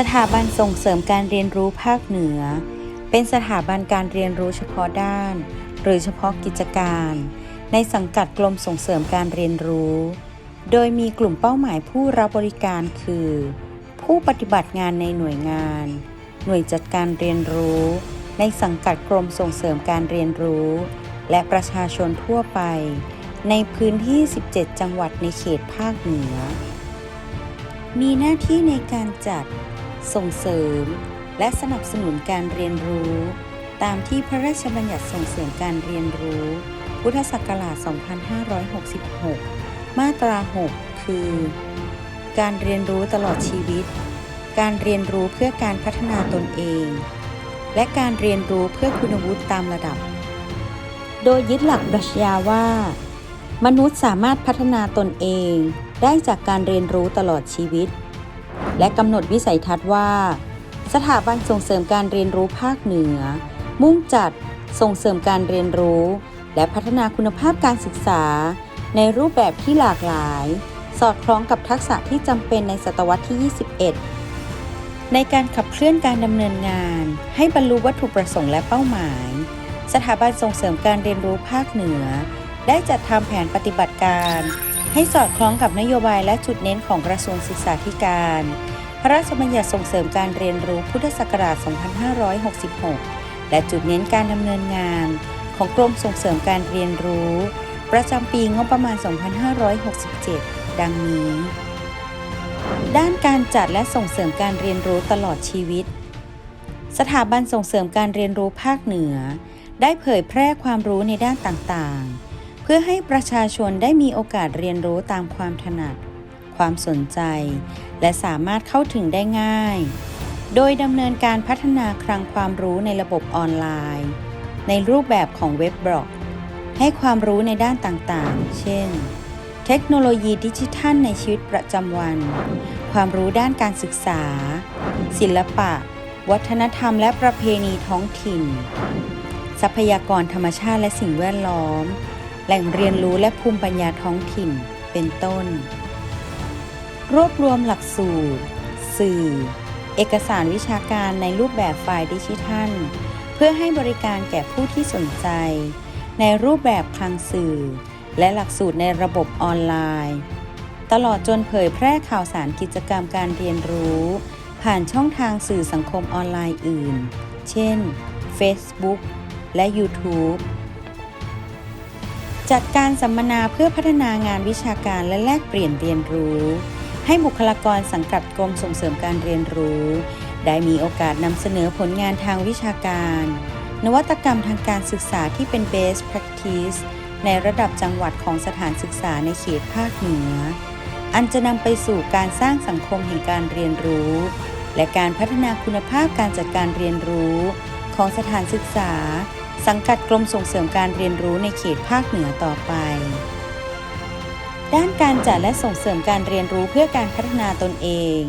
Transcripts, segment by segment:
สถาบันส่งเสริมการเรียนรู้ภาคเหนือ เป็นสถาบันการเรียนรู้เฉพาะด้าน หรือเฉพาะกิจการ ในสังกัดกรมส่งเสริมการเรียนรู้ โดยมีกลุ่มเป้าหมายผู้รับบริการคือ ผู้ปฏิบัติงานในหน่วยงาน หน่วยจัดการเรียนรู้ ในสังกัดกรมส่งเสริมการเรียนรู้ และประชาชนทั่วไป ในพื้นที่ 17 จังหวัดในเขตภาคเหนือ มีหน้าที่ในการจัด ส่งเสริม และสนับสนุนการเรียนรู้ ตามที่พระราชบัญญัติส่งเสริมการเรียนรู้ พุทธศักราช 2566 มาตรา 6 คือ การเรียนรู้ตลอดชีวิต การเรียนรู้เพื่อการพัฒนาตนเอง และการเรียนรู้เพื่อคุณวุฒิตามระดับ โดยยึดหลักปรัชญาว่า มนุษย์สามารถพัฒนาตนเองได้จากการเรียนรู้ตลอดชีวิต และกำหนดวิสัยทัศน์ว่า สถาบันส่งเสริมการเรียนรู้ภาคเหนือ มุ่งจัดส่งเสริมการเรียนรู้ และพัฒนาคุณภาพการศึกษา ในรูปแบบที่หลากหลาย สอดคล้องกับทักษะที่จำเป็นในศตวรรษที่ 21 ในการขับเคลื่อนการดำเนินงาน ให้บรรลุวัตถุประสงค์และเป้าหมาย สถาบันส่งเสริมการเรียนรู้ภาคเหนือ ได้จัดทำแผนปฏิบัติการ ให้สอดคล้องกับนโยบายและจุดเน้นของกระทรวงศึกษาธิการ พระราชบัญญัติส่งเสริมการเรียนรู้พุทธศักราช 2566 และจุดเน้นการดำเนินงาน ของกรมส่งเสริมการเรียนรู้ ประจำปีงบประมาณ 2567 ดังนี้ ด้านการจัดและส่งเสริมการเรียนรู้ตลอดชีวิต สถาบันส่งเสริมการเรียนรู้ภาคเหนือ ได้เผยแพร่ความรู้ในด้านต่างๆ เพื่อให้ประชาชนได้มีโอกาสเรียนรู้ตามความถนัด ความสนใจ และสามารถเข้าถึงได้ง่าย โดยดำเนินการพัฒนาคลังความรู้ในระบบออนไลน์ ในรูปแบบของเว็บบล็อก ให้ความรู้ในด้านต่างๆ เช่น เทคโนโลยีดิจิทัลในชีวิตประจำวัน ความรู้ด้านการศึกษา ศิลปะ วัฒนธรรม และประเพณีท้องถิ่น ทรัพยากรธรรมชาติและสิ่งแวดล้อม แหล่งเรียนรู้และภูมิปัญญาท้องถิ่น เป็นต้น รวบรวมหลักสูตร สื่อ เอกสารวิชาการในรูปแบบไฟล์ดิจิทัล เพื่อให้บริการแก่ผู้ที่สนใจ ในรูปแบบคลังสื่อ และหลักสูตรในระบบออนไลน์ ตลอดจนเผยแพร่ข่าวสารกิจกรรมการเรียนรู้ ผ่านช่องทางสื่อสังคมออนไลน์อื่น เช่น Facebook และ YouTube จัดการสัมมนาเพื่อพัฒนางานวิชาการและแลกเปลี่ยนเรียนรู้ ให้บุคลากรสังกัดกรมส่งเสริมการเรียนรู้ ได้มีโอกาสนำเสนอผลงานทางวิชาการ นวัตกรรมทางการศึกษาที่เป็น best practice ในระดับจังหวัดของสถานศึกษาในเขตภาคเหนือ อันจะนำไปสู่การสร้างสังคมแห่งการเรียนรู้ และการพัฒนาคุณภาพการจัดการเรียนรู้ของสถานศึกษา สังกัดกรมส่งเสริมการเรียนรู้ในเขตภาคเหนือต่อไป ด้านการจัดและส่งเสริมการเรียนรู้เพื่อการพัฒนาตนเอง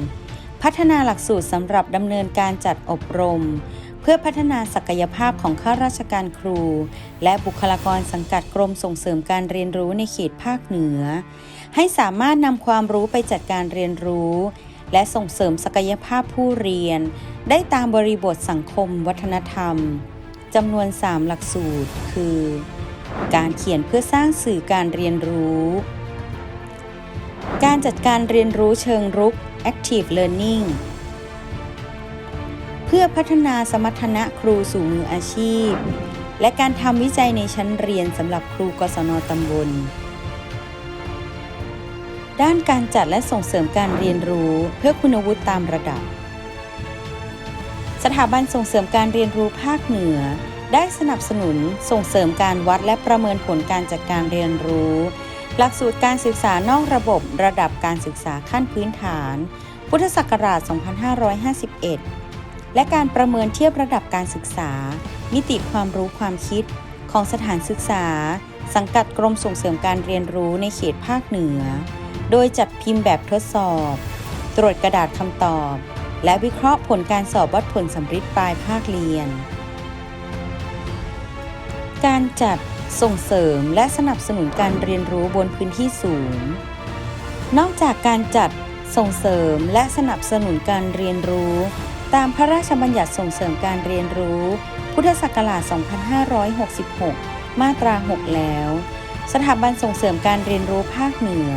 พัฒนาหลักสูตรสำหรับดำเนินการจัดอบรม เพื่อพัฒนาศักยภาพของข้าราชการครู และบุคลากรสังกัดกรมส่งเสริมการเรียนรู้ในเขตภาคเหนือ ให้สามารถนำความรู้ไปจัดการเรียนรู้และส่งเสริมศักยภาพผู้เรียน ได้ตามบริบทสังคม วัฒนธรรม จำนวน 3 หลักสูตร คือ การเขียนเพื่อสร้างสื่อการเรียนรู้ การจัดการเรียนรู้เชิงรุก active learning เพื่อพัฒนาสมรรถนะครูสู่มืออาชีพ และการทำวิจัยในชั้นเรียนสำหรับครูกศนตำบล ด้านการจัดและส่งเสริมการเรียนรู้เพื่อคุณวุฒิตามระดับ ถาบันส่งเสริมการเรียนรู้ภาคเหนือ ได้สนับสนุนส่งเสริมการวัดและประเมินผลการจัดการเรียนรู้ หลักสูตรการศึกษานอกระบบระดับการศึกษาขั้นพื้นฐาน พุทธศักราช 2551 และการประเมินเทียบระดับการศึกษา มิติความรู้ความคิดของสถานศึกษา สังกัดกรมส่งเสริมการเรียนรู้ในเขตภาคเหนือ โดยจัดพิมพ์แบบทดสอบ ตรวจกระดาษคำตอบ และวิเคราะห์ผลการสอบวัดผลสำริดปลายภาคเรียน การจัดส่งเสริมและสนับสนุนการเรียนรู้บนพื้นที่สูง นอกจากการจัดส่งเสริมและสนับสนุนการเรียนรู้ ตามพระราชบัญญัติส่งเสริมการเรียนรู้ พุทธศักราช 2566 มาตรา 6 แล้ว สถาบันส่งเสริมการเรียนรู้ภาคเหนือ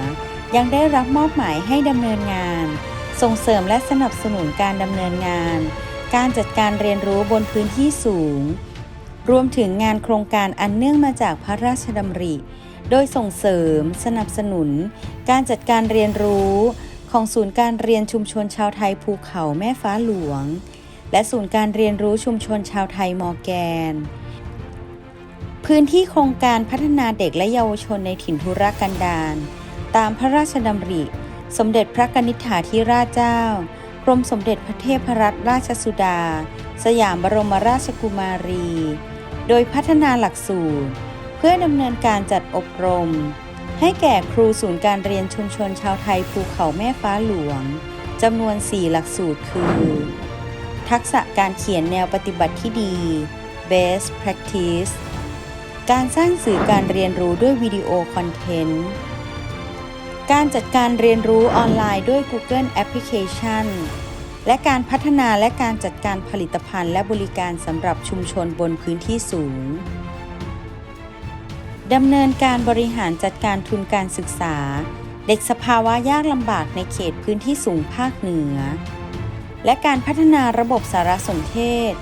ยังได้รับมอบหมายให้ดำเนินงาน ส่งเสริมและสนับสนุนการดำเนินงาน การจัดการเรียนรู้บนพื้นที่สูง รวมถึงงานโครงการอันเนื่องมาจากพระราชดำริ โดยส่งเสริม สนับสนุน การจัดการเรียนรู้ของศูนย์การเรียนชุมชนชาวไทยภูเขาแม่ฟ้าหลวง และศูนย์การเรียนรู้ชุมชนชาวไทยมอแกน พื้นที่โครงการพัฒนาเด็กและเยาวชนในถิ่นทุรกันดารตามพระราชดำริ สมเด็จพระกนิษฐาธิราชเจ้า กรมสมเด็จพระเทพรัตนราชสุดา สยามบรมราชกุมารี โดยพัฒนาหลักสูตร เพื่อดำเนินการจัดอบรม ให้แก่ครูศูนย์การเรียนชุมชนชาวไทยภูเขาแม่ฟ้าหลวงจำนวน 4 หลักสูตรคือ ทักษะการเขียนแนวปฏิบัติที่ดี Best Practice การสร้างสื่อการเรียนรู้ด้วยวิดีโอคอนเทนต์ การจัดการเรียนรู้ออนไลน์ด้วย Google Application และการพัฒนาและการจัดการผลิตภัณฑ์และบริการสำหรับชุมชนบนพื้นที่สูง ดำเนินการบริหารจัดการทุนการศึกษา เด็กสภาวะยากลำบากในเขตพื้นที่สูงภาคเหนือ และการพัฒนาระบบสารสนเทศ